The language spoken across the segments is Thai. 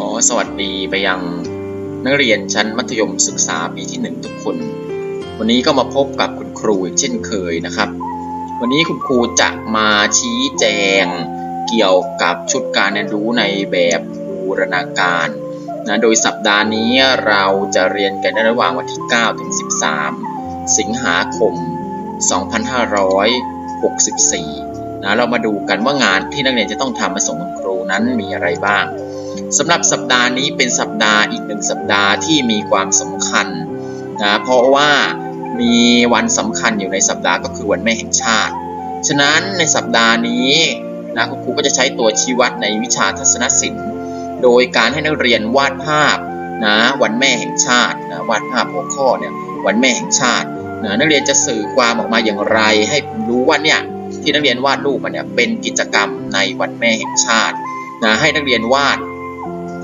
ขอสวัสดีไปยังนักเรียนชั้นมัธยมศึกษาปีที่ 1 ทุกคน วันนี้ก็มาพบกับคุณครูเช่นเคยนะครับ วันนี้คุณครูจะมาชี้แจงเกี่ยวกับชุดการเรียนรู้ในแบบบูรณาการนะโดยสัปดาห์นี้เราจะเรียนกันในระหว่างวันที่ 9 ถึง 13 สิงหาคม 2564นะเรามาดูกันว่างานที่นักเรียนจะต้องทำมาส่งคุณครูนั้นมีอะไรบ้าง สำหรับสัปดาห์นี้เป็นสัปดาห์อีกหนึ่งสัปดาห์ที่มีความสำคัญนะเพราะว่ามีวันสำคัญอยู่ในสัปดาห์ก็คือวันแม่แห่งชาติ ฉะนั้นในสัปดาห์นี้นะคุณครูก็จะใช้ตัวชี้วัดในวิชาทัศนศิลป์ โดยการให้นักเรียนวาดภาพนะวันแม่แห่งชาตินะวาดภาพหัวข้อเนี่ยวันแม่แห่งชาตินะนักเรียนจะสื่อความออกมาอย่างไร ให้รู้ว่าเนี่ยที่นักเรียนวาดรูปมาเนี่ยเป็นกิจกรรมในวันแม่แห่งชาตินะให้นักเรียนวาด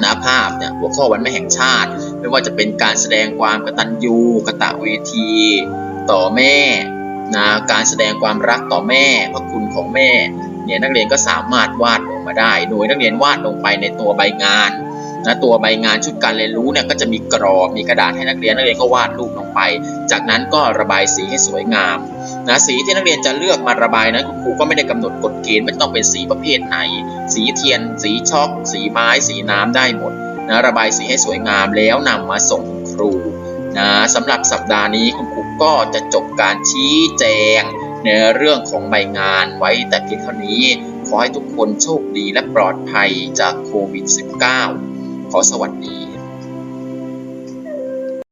นะภาพเนี่ยหัวข้อวันแม่แห่งชาติ ไม่ว่าจะเป็นการแสดงความกตัญญูกตเวที ต่อแม่นะการแสดงความรักต่อแม่พระคุณของแม่เนี่ยนักเรียนก็สามารถวาดลงมาได้ โดยนักเรียนวาดลงไปในตัวใบงานนะตัวใบงานชุดการเรียนรู้เนี่ยก็จะมีกรอบมีกระดาษให้นักเรียนนักเรียนก็วาดรูปลงไป จากนั้นก็ระบายสีให้สวยงาม นะสีที่นักเรียนจะเลือกมาระบายนั้นคุณครูก็ไม่ได้กำหนดกฎเกณฑ์ไม่ต้องเป็นสีประเภทไหน สีเทียน สีช็อก สีไม้ สีน้ำได้หมดนะระบายสีให้สวยงามแล้วนำมาส่งคุณครูนะสำหรับสัปดาห์นี้คุณครูก็จะจบการชี้แจงในเรื่องของใบงานไว้แต่เพียงเท่านี้ ขอให้ทุกคนโชคดีและปลอดภัยจากโควิด -19 ขอสวัสดี